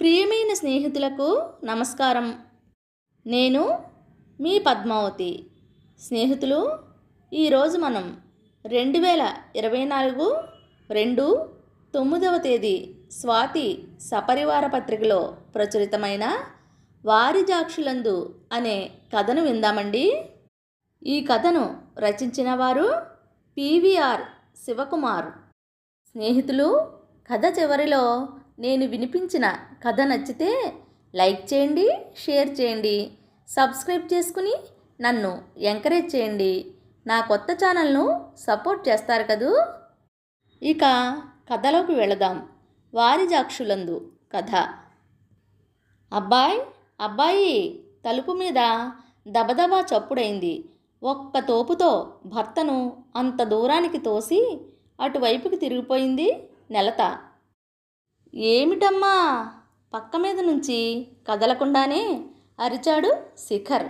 ప్రియమైన స్నేహితులకు నమస్కారం. నేను మీ పద్మావతి. స్నేహితులు ఈరోజు మనం రెండు వేల ఇరవై నాలుగు రెండు తొమ్మిదవ తేదీ స్వాతి సపరివార పత్రికలో ప్రచురితమైన వారిజాక్షులందు అనే కథను విందామండి. ఈ కథను రచించిన వారు పివిఆర్ శివకుమార్. స్నేహితులు కథ చివరిలో నేను వినిపించిన కథ నచ్చితే లైక్ చేయండి షేర్ చేయండి సబ్స్క్రైబ్ చేసుకుని నన్ను ఎంకరేజ్ చేయండి. నా కొత్త ఛానల్ను సపోర్ట్ చేస్తారు కదూ? ఇక కథలోకి వెళదాం. వారిజాక్షులందు కథ. అబ్బాయి అబ్బాయి తలుపు మీద దబదబా చప్పుడైంది. ఒక్క తోపుతో భర్తను అంత దూరానికి తోసి అటువైపుకి తిరిగిపోయింది నెలత. ఏమిటమ్మా? పక్క మీద నుంచి కదలకుండానే అరిచాడు శిఖర్.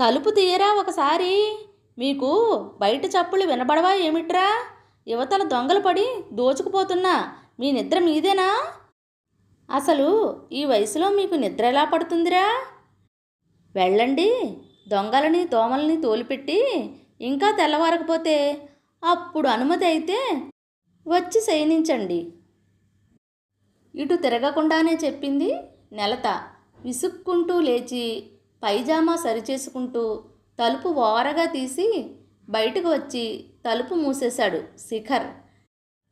తలుపు తీయరా ఒకసారి? మీకు బయట చప్పులు వినబడవా ఏమిట్రా? యువతల దొంగలు పడి దోచుకుపోతున్నా మీ నిద్ర మీదేనా? అసలు ఈ వయసులో మీకు నిద్ర ఎలా పడుతుందిరా? వెళ్ళండి. దొంగలని దోమల్ని తోలిపెట్టి ఇంకా తెల్లవారకపోతే అప్పుడు అనుమతి అయితే వచ్చి శయనించండి. ఇటు తిరగకుండానే చెప్పింది నెలత. విసుక్కుంటూ లేచి పైజామా సరిచేసుకుంటూ తలుపు ఓరగా తీసి బయటకు వచ్చి తలుపు మూసేశాడు శిఖర్.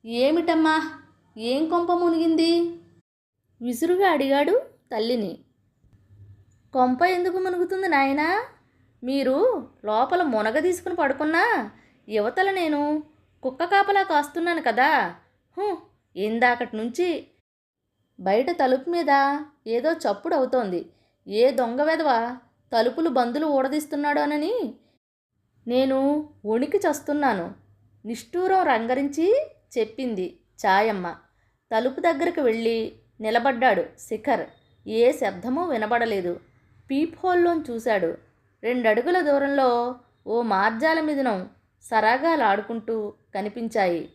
ఏమిటమ్మా? ఏం కొంప మునిగింది? విసురుగా అడిగాడు తల్లిని. కొంప ఎందుకు మునుగుతుంది నాయనా? మీరు లోపల మునగ తీసుకుని పడుకున్నా యువతల నేను కుక్క కాపలా కాస్తున్నాను కదా. ఇందాకటి నుంచి బయట తలుపు మీద ఏదో చప్పుడు అవుతోంది. ఏ దొంగ వెధవ? తలుపులు బందులు ఊడదీస్తున్నాడోనని నేను వణికి చస్తున్నాను. నిష్ఠూరం రంగరించి చెప్పింది చాయమ్మ. తలుపు దగ్గరకు వెళ్ళి నిలబడ్డాడు శిఖర్. ఏ శబ్దమూ వినబడలేదు. పీప్ హోల్లోని చూశాడు. రెండడుగుల దూరంలో ఓ మార్జాల సరాగా సరాగాలాడుకుంటూ కనిపించాయి.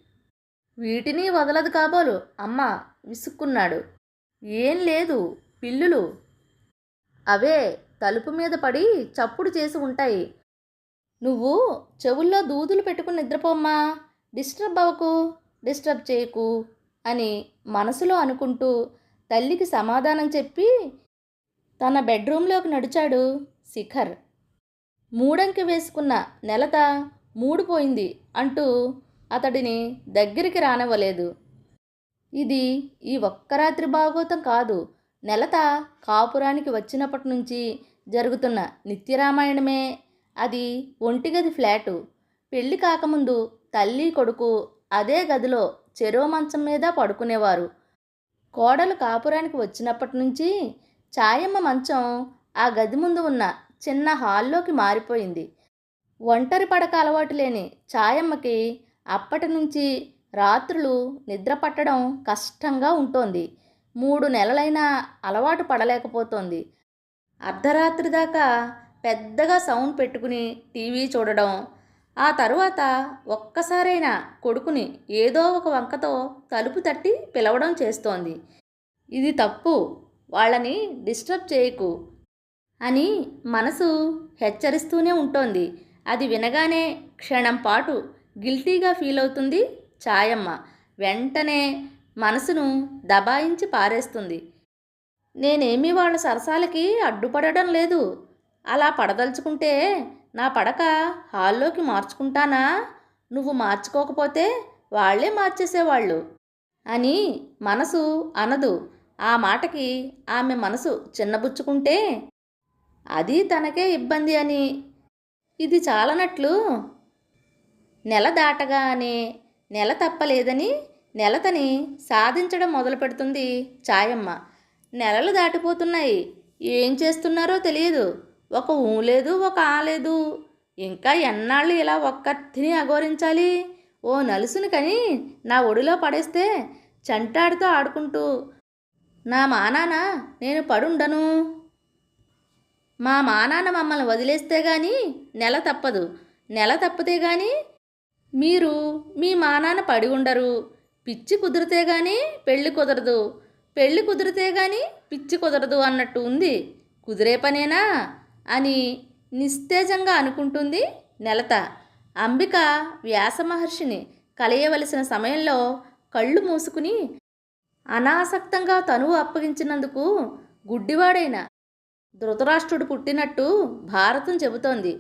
వీటిని వదలదు కాబోలు అమ్మ విసుక్కున్నాడు. ఏం లేదు పిల్లులు. అవే తలుపు మీద పడి చప్పుడు చేసి ఉంటాయి. నువ్వు చెవుల్లో దూదులు పెట్టుకుని నిద్రపోమ్మా. డిస్టర్బ్ అవ్వకు డిస్టర్బ్ చేయకు అని మనసులో అనుకుంటూ తల్లికి సమాధానం చెప్పి తన బెడ్రూంలోకి నడిచాడు శిఖర్. మూడంకి వేసుకున్న నెలత మూడిపోయింది అంటూ అతడిని దగ్గరికి రానివ్వలేదు. ఇది ఈ ఒక్క రాత్రి భాగవతం కాదు. నెలత కాపురానికి వచ్చినప్పటి నుంచి జరుగుతున్న నిత్యరామాయణమే. అది ఒంటిగది ఫ్లాటు. పెళ్ళి కాకముందు తల్లి కొడుకు అదే గదిలో చెరో మంచం మీద పడుకునేవారు. కోడలు కాపురానికి వచ్చినప్పటి నుంచి ఛాయమ్మ మంచం ఆ గది ముందు ఉన్న చిన్న హాల్లోకి మారిపోయింది. ఒంటరి పడక అలవాటు లేని ఛాయమ్మకి అప్పటి నుంచి రాత్రులు నిద్ర పట్టడం కష్టంగా ఉంటోంది. మూడు నెలలైనా అలవాటు పడలేకపోతోంది. అర్ధరాత్రి దాకా పెద్దగా సౌండ్ పెట్టుకుని టీవీ చూడడం ఆ తరువాత ఒక్కసారైనా కొడుకుని ఏదో ఒక వంకతో తలుపు తట్టి పిలవడం చేస్తోంది. ఇది తప్పు వాళ్ళని డిస్టర్బ్ చేయకు అని మనసు హెచ్చరిస్తూనే ఉంటోంది. అది వినగానే క్షణం పాటు గిల్టీగా ఫీల్ అవుతుంది ఛాయమ్మ వెంటనే మనసును దబాయించి పారేస్తుంది. నేనేమీ వాళ్ళ సరసాలకి అడ్డుపడడం లేదు. అలా పడదలుచుకుంటే నా పడక హాల్లోకి మార్చుకుంటానా? నువ్వు మార్చుకోకపోతే వాళ్ళే మార్చేసేవాళ్ళు అని మనసు అనదు. ఆ మాటకి ఆమె మనసు చిన్నబుచ్చుకుంటే అది తనకే ఇబ్బంది అని. ఇది చాలనట్లు నెల దాటగానే నెల తప్పలేదని నెలతని సాధించడం మొదలు పెడుతుంది ఛాయమ్మ నెలలు దాటిపోతున్నాయి. ఏం చేస్తున్నారో తెలియదు. ఒక ఊ లేదు ఒక ఆ లేదు. ఇంకా ఎన్నాళ్ళు ఇలా ఒక్కతిని అఘోరించాలి? ఓ నలుసుని కని నా ఒడిలో పడేస్తే చంటాడితో ఆడుకుంటూ నా మానాన నేను పడుండను. మా మానాన్న మమ్మల్ని వదిలేస్తే గాని నెల తప్పదు. నెల తప్పితే గాని మీరు మీ మానాన్న పడి ఉండరు. పిచ్చి కుదిరితే కానీ పెళ్ళి కుదరదు. పెళ్ళి కుదిరితే కానీ పిచ్చి కుదరదు అన్నట్టు ఉంది. కుదిరే పనేనా? అని నిస్తేజంగా అనుకుంటుంది నెలత. అంబిక వ్యాస మహర్షిని కలయవలసిన సమయంలో కళ్ళు మూసుకుని అనాసక్తంగా తనువు అప్పగించినందుకు గుడ్డివాడైన ధృతరాష్ట్రుడు పుట్టినట్టు భారతం చెబుతోంది.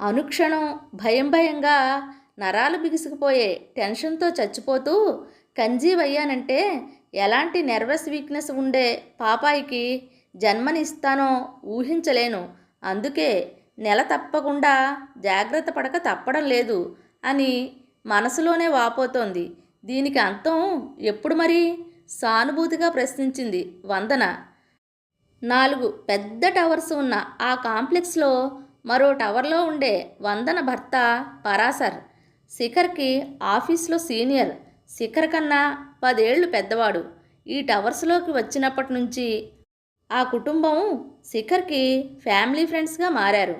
అనుక్షణం భయం భయంగా నరాలు బిగుసుకుపోయే టెన్షన్తో చచ్చిపోతూ కంజీవ్ అయ్యానంటే ఎలాంటి నెర్వస్ వీక్నెస్ ఉండే పాపాయికి జన్మనిస్తానో ఊహించలేను. అందుకే నెల తప్పకుండా జాగ్రత్త పడక తప్పడం లేదు అని మనసులోనే వాపోతోంది. దీనికి అంతం ఎప్పుడు మరి? సానుభూతిగా ప్రశ్నించింది వందన. నాలుగు పెద్ద టవర్స్ ఉన్న ఆ కాంప్లెక్స్లో మరో టవర్లో ఉండే వందన భర్త పరాసర్ శిఖర్కి ఆఫీస్లో సీనియర్. శిఖర్ కన్నా పదేళ్ళు పెద్దవాడు. ఈ టవర్స్లోకి వచ్చినప్పటి నుంచి ఆ కుటుంబం శిఖర్కి ఫ్యామిలీ ఫ్రెండ్స్గా మారారు.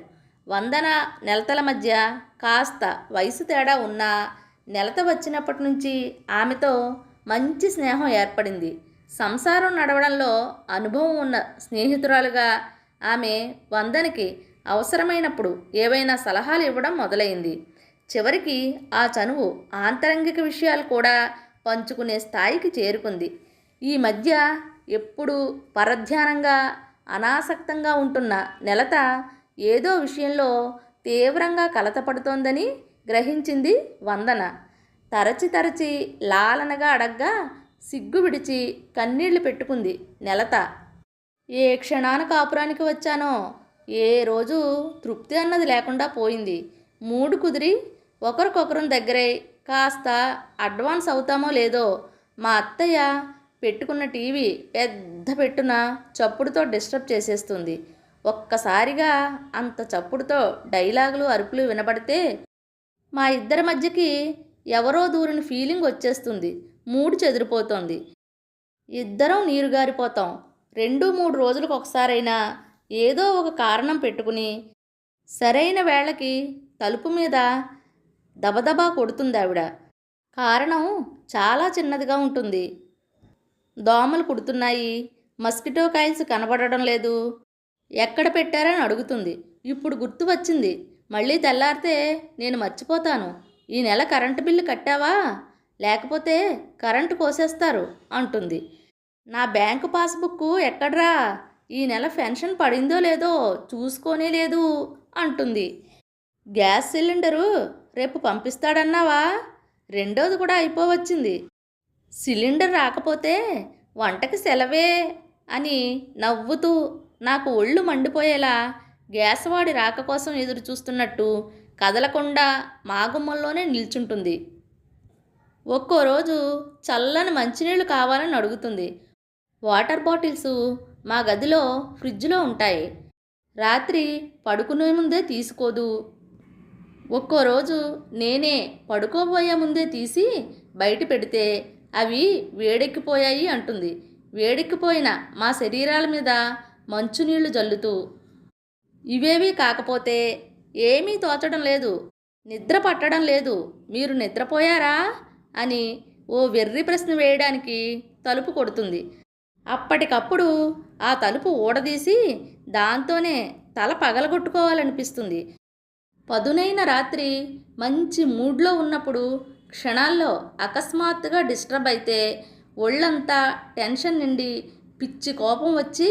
వందన నెలతల మధ్య కాస్త వయసు తేడా ఉన్నా నెలత వచ్చినప్పటి నుంచి ఆమెతో మంచి స్నేహం ఏర్పడింది. సంసారం నడవడంలో అనుభవం ఉన్న స్నేహితురాలుగా ఆమె వందనికి అవసరమైనప్పుడు ఏవైనా సలహాలు ఇవ్వడం మొదలైంది. చివరికి ఆ చనువు ఆంతరంగిక విషయాలు కూడా పంచుకునే స్థాయికి చేరుకుంది. ఈ మధ్య ఎప్పుడు పరధ్యానంగా అనాసక్తంగా ఉంటున్న నెలత ఏదో విషయంలో తీవ్రంగా కలతపడుతోందని గ్రహించింది వందన. తరచి తరచి లాలనగా అడగ్గా సిగ్గు విడిచి కన్నీళ్ళు పెట్టుకుంది నెలత. ఏ క్షణాన కాపురానికి వచ్చానో? ఏ రోజు తృప్తి అన్నది లేకుండా పోయింది. మూడు కుదిరి ఒకరికొకరం దగ్గరై కాస్త అడ్వాన్స్ అవుతామో లేదో మా అత్తయ్య పెట్టుకున్న టీవీ పెద్ద పెట్టున చప్పుడుతో డిస్టర్బ్ చేసేస్తుంది. ఒక్కసారిగా అంత చప్పుడుతో డైలాగులు అరుపులు వినబడితే మా ఇద్దరి మధ్యకి ఎవరో దూరిన ఫీలింగ్ వచ్చేస్తుంది. మూడు చెదిరిపోతోంది. ఇద్దరం నీరు గారిపోతాం రెండు మూడు రోజులకు ఒకసారైనా ఏదో ఒక కారణం పెట్టుకుని సరైన వేళకి తలుపు మీద దబదబా కొడుతుంది ఆవిడ. కారణం చాలా చిన్నదిగా ఉంటుంది. దోమలు కుడుతున్నాయి. మస్కిటో కాయిల్స్ కనబడడం లేదు. ఎక్కడ పెట్టారని అడుగుతుంది. ఇప్పుడు గుర్తు వచ్చింది. మళ్ళీ తెల్లారితే నేను మర్చిపోతాను. ఈ నెల కరెంటు బిల్లు కట్టావా? లేకపోతే కరెంటు కోసేస్తారు అంటుంది. నా బ్యాంకు పాస్బుక్ ఎక్కడ్రా? ఈ నెల పెన్షన్ పడిందో లేదో చూసుకోనే లేదు అంటుంది. గ్యాస్ సిలిండరు రేపు పంపిస్తాడన్నావా? రెండోది కూడా అయిపోవచ్చింది. సిలిండర్ రాకపోతే వంటకి సెలవే అని నవ్వుతూ నాకు ఒళ్ళు మండిపోయేలా గ్యాస్ వాడి రాక కోసం ఎదురు చూస్తున్నట్టు కదలకుండా మాగుమ్మల్లోనే నిల్చుంటుంది. ఒక్కో రోజు చల్లని మంచినీళ్ళు కావాలని అడుగుతుంది. వాటర్ బాటిల్స్ మా గదిలో ఫ్రిడ్జ్లో ఉంటాయి. రాత్రి పడుకునే ముందే తీసుకోదు. ఒక్కో రోజు నేనే పడుకోబోయే ముందే తీసి బయట పెడితే అవి వేడెక్కిపోయాయి అంటుంది. వేడెక్కిపోయిన మా శరీరాల మీద మంచునీళ్ళు జల్లుతూ ఇవేవీ కాకపోతే ఏమీ తోచడం లేదు నిద్ర పట్టడం లేదు మీరు నిద్రపోయారా? అని ఓ వెర్రి ప్రశ్న వేయడానికి తలుపు కొడుతుంది. అప్పటికప్పుడు ఆ తలుపు ఊడదీసి దాంతోనే తల పగలగొట్టుకోవాలనిపిస్తుంది. పదునైన రాత్రి మంచి మూడ్లో ఉన్నప్పుడు క్షణాల్లో అకస్మాత్తుగా డిస్టర్బ్ అయితే ఒళ్ళంతా టెన్షన్ నిండి పిచ్చి కోపం వచ్చి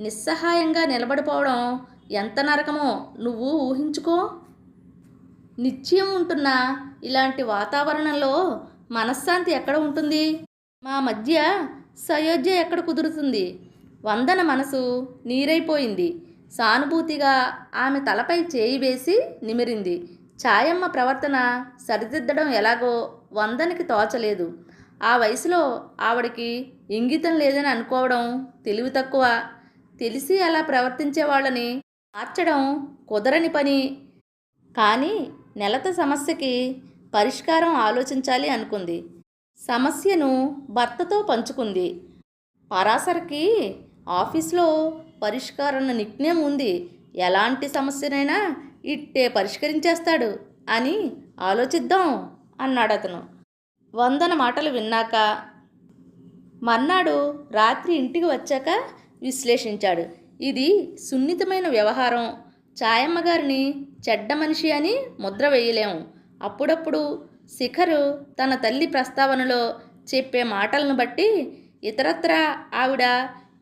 నిస్సహాయంగా నిలబడిపోవడం ఎంత నరకమో నువ్వు ఊహించుకో. నిత్యం ఉంటున్న ఇలాంటి వాతావరణంలో మనశ్శాంతి ఎక్కడ ఉంటుంది? మా మధ్య సయోధ్య ఎక్కడ కుదురుతుంది? వందన మనసు నీరైపోయింది. సానుభూతిగా ఆమె తలపై చేయి వేసి నిమిరింది. ఛాయమ్మ ప్రవర్తన సరిదిద్దడం ఎలాగో వందనికి తోచలేదు. ఆ వయసులో ఆవిడకి ఇంగితం లేదని అనుకోవడం తెలివి తక్కువ. తెలిసి అలా ప్రవర్తించే వాళ్ళని మార్చడం కుదరని పని. కానీ నెలత సమస్యకి పరిష్కారం ఆలోచించాలి అనుకుంది. సమస్యను భర్తతో పంచుకుంది. పరాసరికి ఆఫీస్లో పరిష్కారణ నిక్నేం ఉంది. ఎలాంటి సమస్యనైనా ఇట్టే పరిష్కరించేస్తాడు అని ఆలోచిద్దాం అన్నాడు అతను వందన మాటలు విన్నాక మర్నాడు రాత్రి ఇంటికి వచ్చాక విశ్లేషించాడు. ఇది సున్నితమైన వ్యవహారం. ఛాయమ్మ గారిని చెడ్డ మనిషి అని ముద్ర వేయలేము అప్పుడప్పుడు శిఖరు తన తల్లి ప్రస్తావనలో చెప్పే మాటలను బట్టి ఇతరత్ర ఆవిడ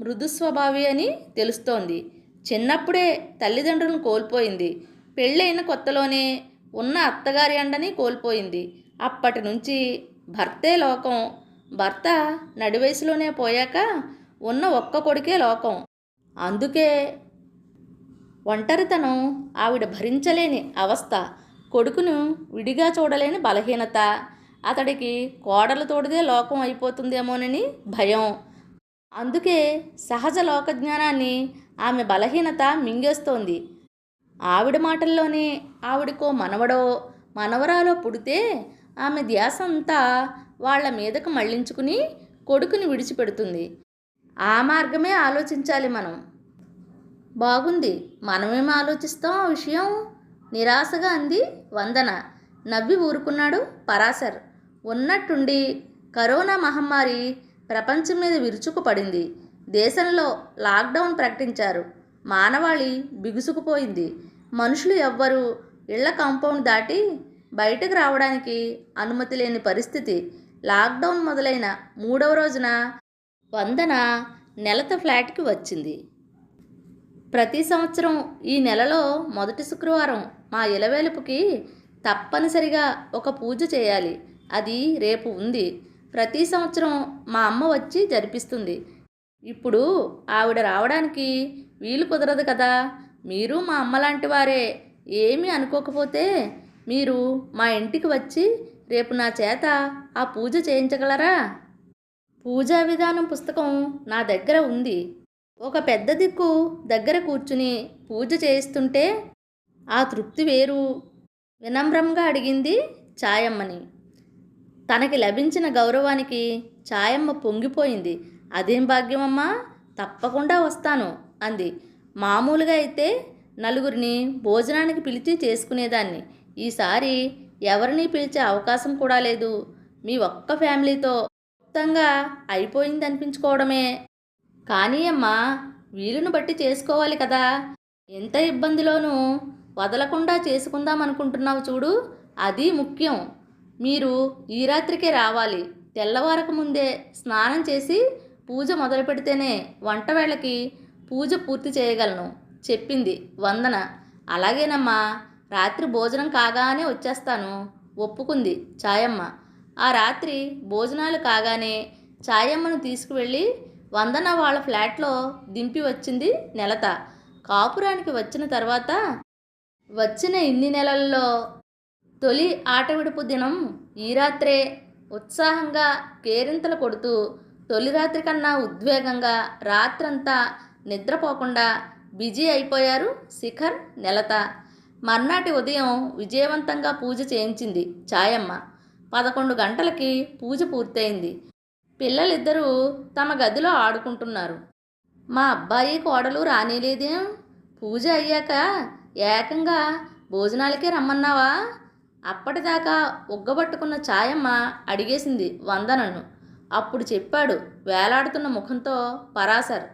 మృదుస్వభావి అని తెలుస్తోంది. చిన్నప్పుడే తల్లిదండ్రులను కోల్పోయింది. పెళ్ళైన కొత్తలోనే ఉన్న అత్తగారి అండని కోల్పోయింది. అప్పటి నుంచి భర్తే లోకం. భర్త నడివయసులోనే పోయాక ఉన్న ఒక్క కొడుకే లోకం. అందుకే ఒంటరితనం ఆవిడ భరించలేని అవస్థ. కొడుకును విడిగా చూడలేని బలహీనత. అతడికి కోడలు తోడిదే లోకం అయిపోతుందేమోనని భయం. అందుకే సహజ లోకజ్ఞానాన్ని ఆమె బలహీనత మింగేస్తోంది. ఆవిడ మాటల్లోనే ఆవిడకో మనవడో మనవరాలో పుడితే ఆమె ధ్యాస అంతా వాళ్ళ మీదకు మళ్ళించుకుని కొడుకుని విడిచిపెడుతుంది. ఆ మార్గమే ఆలోచించాలి మనం. బాగుంది. మనమేం ఆలోచిస్తాం ఆ విషయం? నిరాశగా అంది వందన. నవ్వి ఊరుకున్నాడు పరాశర్. ఉన్నట్టుండి కరోనా మహమ్మారి ప్రపంచం మీద విరుచుకుపడింది. దేశంలో లాక్డౌన్ ప్రకటించారు. మానవాళి బిగుసుకుపోయింది. మనుషులు ఎవ్వరూ ఇళ్ళ కాంపౌండ్ దాటి బయటకు రావడానికి అనుమతి లేని పరిస్థితి. లాక్డౌన్ మొదలైన మూడవ రోజున వందన నెలత ఫ్లాట్కి వచ్చింది. ప్రతి సంవత్సరం ఈ నెలలో మొదటి శుక్రవారం మా ఇలవేలుపుకి తప్పనిసరిగా ఒక పూజ చేయాలి. అది రేపు ఉంది. ప్రతి సంవత్సరం మా అమ్మ వచ్చి జరిపిస్తుంది. ఇప్పుడు ఆవిడ రావడానికి వీలు కుదరదు కదా. మీరు మా అమ్మ లాంటి వారే. ఏమీ అనుకోకపోతే మీరు మా ఇంటికి వచ్చి రేపు నా చేత ఆ పూజ చేయించగలరా? పూజా విధానం పుస్తకం నా దగ్గర ఉంది. ఒక పెద్ద దిక్కు దగ్గర కూర్చుని పూజ చేయిస్తుంటే ఆ తృప్తి వేరు. వినమ్రంగా అడిగింది ఛాయమ్మని తనకి లభించిన గౌరవానికి ఛాయమ్మ పొంగిపోయింది. అదేం భాగ్యమమ్మా? తప్పకుండా వస్తాను అంది. మామూలుగా అయితే నలుగురిని భోజనానికి పిలిచి చేసుకునేదాన్ని. ఈసారి ఎవరిని పిలిచే అవకాశం కూడా లేదు. మీ ఒక్క ఫ్యామిలీతో మొత్తంగా అయిపోయింది అనిపించుకోవడమే కానీ అమ్మా వీలును బట్టి చేసుకోవాలి కదా. ఎంత ఇబ్బందిలోనూ వదలకుండా చేసుకుందాం అనుకుంటున్నావు చూడు. అది ముఖ్యం. మీరు ఈ రాత్రికే రావాలి. తెల్లవారక ముందే స్నానం చేసి పూజ మొదలు పెడితేనే వంట వేళకి పూజ పూర్తి చేయగలను చెప్పింది వందన. అలాగేనమ్మా రాత్రి భోజనం కాగానే వచ్చేస్తాను ఒప్పుకుంది ఛాయమ్మ ఆ రాత్రి భోజనాలు కాగానే ఛాయమ్మను తీసుకువెళ్ళి వందన వాళ్ళ ఫ్లాట్లో దింపి వచ్చింది నెలత. కాపురానికి వచ్చిన తర్వాత వచ్చిన ఇన్ని నెలల్లో తొలి ఆట విడుపు దినం ఈ రాత్రే ఉత్సాహంగా కేరింతలు కొడుతూ తొలి రాత్రి కన్నా ఉద్వేగంగా రాత్రంతా నిద్రపోకుండా బిజీ అయిపోయారు శిఖర్ నెలత. మర్నాటి ఉదయం విజయవంతంగా పూజ చేయించింది ఛాయమ్మ. పదకొండు గంటలకి పూజ పూర్తయింది. పిల్లలిద్దరూ తమ గదిలో ఆడుకుంటున్నారు. మా అబ్బాయి కోడలు రానేలేదేం? పూజ అయ్యాక ఏకంగా భోజనాలకే రమ్మన్నావా? అప్పటిదాకా ఉగ్గబట్టుకున్న ఛాయమ్మ అడిగేసింది వందనను. అప్పుడు చెప్పాడు వేలాడుతున్న ముఖంతో పరాశర్.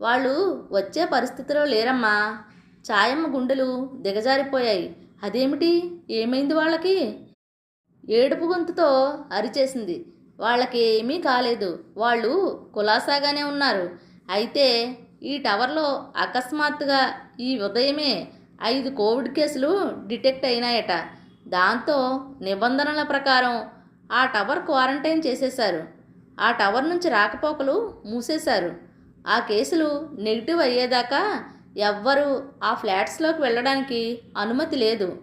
వాళ్ళు వచ్చే పరిస్థితిలో లేరమ్మా. ఛాయమ్మ గుండెలు దిగజారిపోయాయి. అదేమిటి? ఏమైంది వాళ్ళకి? ఏడుపు గొంతుతో అరిచేసింది. వాళ్ళకి ఏమీ కాలేదు. వాళ్ళు కులాసాగానే ఉన్నారు. అయితే ఈ టవర్లో అకస్మాత్తుగా ఈ ఉదయమే ఐదు కోవిడ్ కేసులు డిటెక్ట్ అయినాయట. దాంతో నిబంధనల ప్రకారం ఆ టవర్ క్వారంటైన్ చేసేశారు. ఆ టవర్ నుంచి రాకపోకలు మూసేశారు. ఆ కేసులు నెగిటివ్ అయ్యేదాకా ఎవ్వరూ ఆ ఫ్లాట్స్లోకి వెళ్ళడానికి అనుమతి లేదు.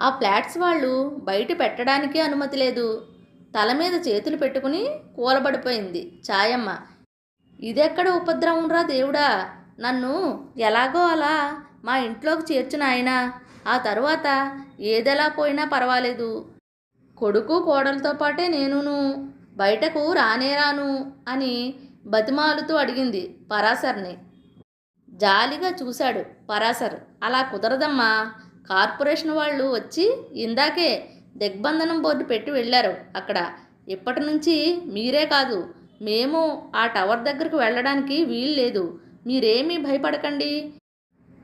ఆ ఫ్లాట్స్ వాళ్ళు బయట పెట్టడానికి అనుమతి లేదు. తల మీద చేతులు పెట్టుకుని కూలబడిపోయింది ఛాయమ్మ. ఇదెక్కడ ఉపద్రవం రా దేవుడా? నన్ను ఎలాగో అలా మా ఇంట్లోకి చేర్చిన ఆయన ఆ తర్వాత ఏదెలా పోయినా పర్వాలేదు. కొడుకు కోడలతో పాటే నేనును బయటకు రానే రాను అని బతిమాలుతూ అడిగింది పరాశర్ని. జాలిగా చూశాడు పరాశర్. అలా కుదరదమ్మా. కార్పొరేషన్ వాళ్ళు వచ్చి ఇందాకే దిగ్బంధనం బోర్డు పెట్టి వెళ్ళారు అక్కడ. ఇప్పటి నుంచి మీరే కాదు మేము ఆ టవర్ దగ్గరకు వెళ్ళడానికి వీలు లేదు. మీరేమీ భయపడకండి.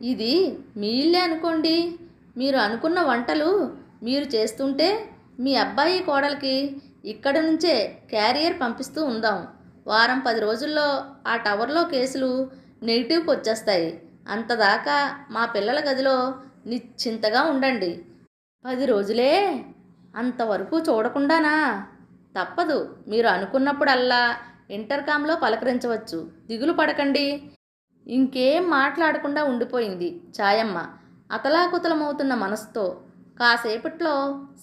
ఇది మీ ఇల్లే అనుకోండి. మీరు అనుకున్న వంటలు మీరు చేస్తుంటే మీ అబ్బాయి కోడలికి ఇక్కడ నుంచే క్యారియర్ పంపిస్తూ ఉందాం. వారం పది రోజుల్లో ఆ టవర్లో కేసులు నెగిటివ్కి వచ్చేస్తాయి. అంతదాకా మా పిల్లల గదిలో నిశ్చింతగా ఉండండి. పది రోజులే? అంతవరకు చూడకుండానా? తప్పదు. మీరు అనుకున్నప్పుడల్లా ఇంటర్కామ్లో పలకరించవచ్చు. దిగులు పడకండి. ఇంకేం మాట్లాడకుండా ఉండిపోయింది. ఛాయమ్మ అతలాకుతలమవుతున్న మనసుతో కాసేపట్లో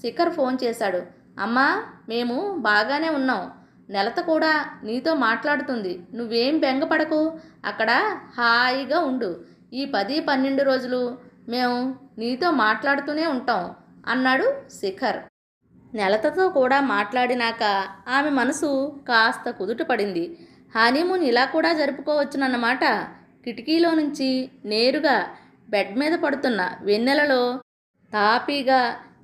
శిఖర్ ఫోన్ చేశాడు. అమ్మా మేము బాగానే ఉన్నాం. నెలత కూడా నీతో మాట్లాడుతుంది. నువ్వేం బెంగపడకు. అక్కడ హాయిగా ఉండు. ఈ పది పన్నెండు రోజులు మేము నీతో మాట్లాడుతూనే ఉంటాం అన్నాడు శిఖర్. నెలతతో కూడా మాట్లాడినాక ఆమె మనసు కాస్త కుదుట పడింది హనీమూన్ ఇలా కూడా జరుపుకోవచ్చునన్నమాట. కిటికీలో నుంచి నేరుగా బెడ్ మీద పడుతున్న వెన్నెలలో తాపీగా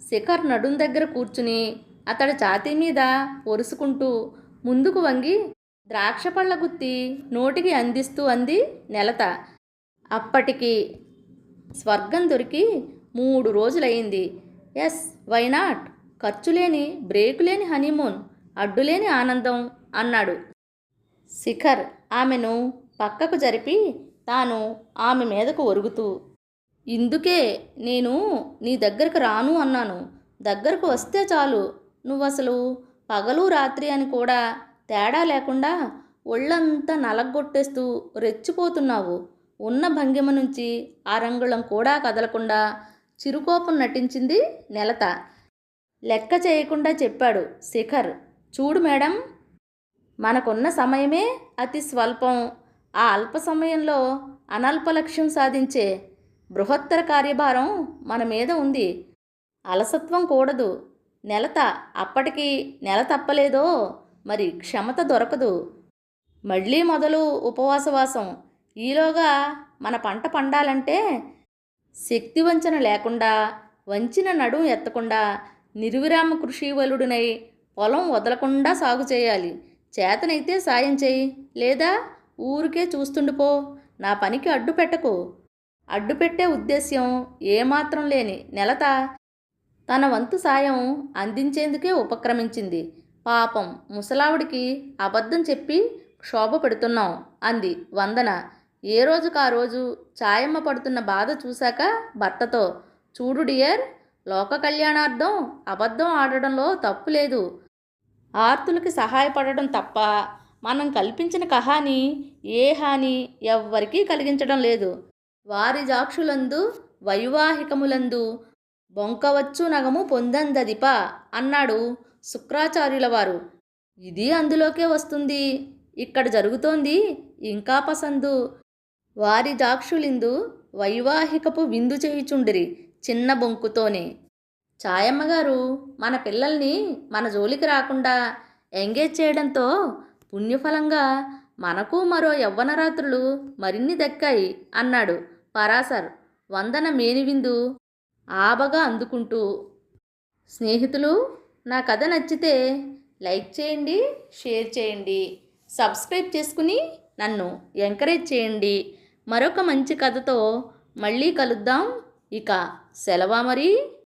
శిఖర్ నడుం దగ్గర కూర్చుని అతడి ఛాతీ మీద ఒరుసుకుంటూ ముందుకు వంగి ద్రాక్ష పళ్ళ గుత్తి నోటికి అందిస్తూ అంది నెలత. అప్పటికి స్వర్గం దొరికి మూడు రోజులయ్యింది ఎస్ వై నాట్? ఖర్చు లేని బ్రేకు లేని హనీమూన్ అడ్డులేని ఆనందం అన్నాడు. శిఖర్ ఆమెను పక్కకు జరిపి తాను ఆమె మీదకు ఒరుగుతూ ఇందుకే నేను నీ దగ్గరకు రాను అన్నాను. దగ్గరకు వస్తే చాలు. నువ్వు అసలు పగలు రాత్రి అని కూడా తేడా లేకుండా ఒళ్ళంతా నలగొట్టేస్తూ రెచ్చిపోతున్నావు. ఉన్న భంగిమ నుంచి ఆ రంగుళం కూడా కదలకుండా చిరుకోపం నటించింది నెలత. లెక్క చేయకుండా చెప్పాడు శిఖర్. చూడు మేడం మనకున్న సమయమే అతి స్వల్పం. ఆ అల్ప సమయంలో అనల్ప లక్ష్యం సాధించే బృహత్తర కార్యభారం మన మీద ఉంది. అలసత్వం కూడదు. నెలత అప్పటికి నెల తప్పలేదో మరి క్షమత దొరకదు. మళ్ళీ మొదలు ఉపవాసవాసం. ఈలోగా మన పంట పండాలంటే శక్తి వంచన లేకుండా వంచిన నడుం ఎత్తకుండా నిర్విరామ కృషివలుడినై పొలం వదలకుండా సాగు చేయాలి. చేతనైతే సాయం చేయి. లేదా ఊరికే చూస్తుండిపో నా పనికి అడ్డు పెట్టకు. అడ్డు పెట్టే ఉద్దేశ్యం ఏమాత్రం లేని నెలత తన వంతు సాయం అందించేందుకే ఉపక్రమించింది. పాపం ముసలావిడికి అబద్ధం చెప్పి క్షోభ పెడుతున్నాం అంది వందన. ఏ రోజుకు ఆ రోజు ఛాయమ్మ పడుతున్న బాధ చూశాక భర్తతో చూడు డియర్ లోక కళ్యాణార్థం అబద్ధం ఆడడంలో తప్పు లేదు. ఆర్తులకి సహాయపడడం తప్ప మనం కల్పించిన కహాని ఏ హాని ఎవ్వరికీ కలిగించడం లేదు. వారి జాక్షులందు వైవాహికములందు బొంకవచ్చు నగము పొందందదిప అన్నాడు శుక్రాచార్యుల వారు ఇది అందులోకే వస్తుంది. ఇక్కడ జరుగుతోంది ఇంకా పసందు వారి జాక్షులిందు వైవాహికపు విందు చేయుచుండిరి చిన్న బొంకుతోనే. ఛాయమ్మగారు మన పిల్లల్ని మన జోలికి రాకుండా ఎంగేజ్ చేయడంతో పుణ్యఫలంగా మనకు మరో యవ్వనరాత్రులు మరిన్ని దక్కాయి అన్నాడు పరాసర్ వందన మేనివిందు ఆబగా అందుకుంటూ. స్నేహితులు నా కథ నచ్చితే లైక్ చేయండి షేర్ చేయండి. సబ్స్క్రైబ్ చేసుకుని నన్ను ఎంకరేజ్ చేయండి. మరొక మంచి కథతో మళ్ళీ కలుద్దాం. ఇక సెలవా మరి?